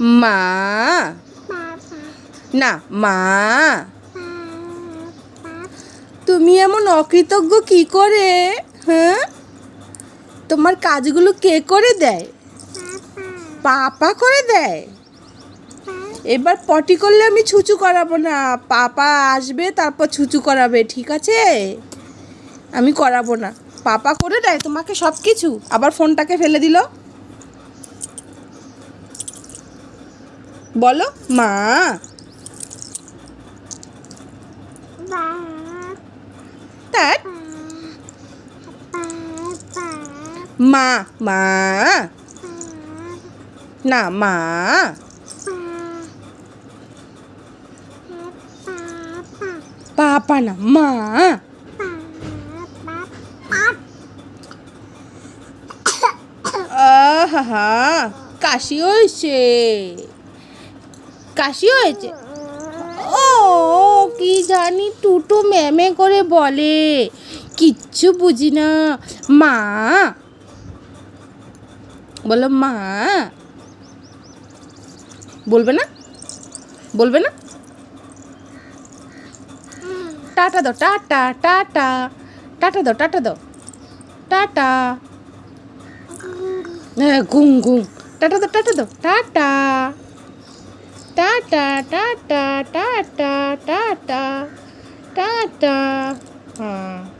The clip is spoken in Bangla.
মা। না, মা। তুমি এমন অকৃতজ্ঞ কি করে হ্যাঁ? তোমার কাজগুলো কে করে দেয়? পাপা করে দেয়? এবার পটি করলে আমি ছুচু করাবো না। পাপা আসবে, তারপর ছুচু করাবে, ঠিক আছে? আমি করাবো না। পাপা করে দেয় তোমাকে সব কিছু আবার ফোনটাকে ফেলে দিল। বলো মা। তার মা মা। না মা। পাপা না মা। আহা কাশি হয়েছে কাশি হয়েছে? ও কি জানি টুটু ম্যামে করে বলে। কিচ্ছু বুঝি না। মা? বলো মা? বলবে না? বলবে না? টাটা দাও টাটা টাটা। টাটা দাও টাটা দাও। টাটা। হ্যাঁ ঘুম ঘুম। টাটা দাও টাটা দাও। Tata. Tata tata tata tata tata হ্যাঁ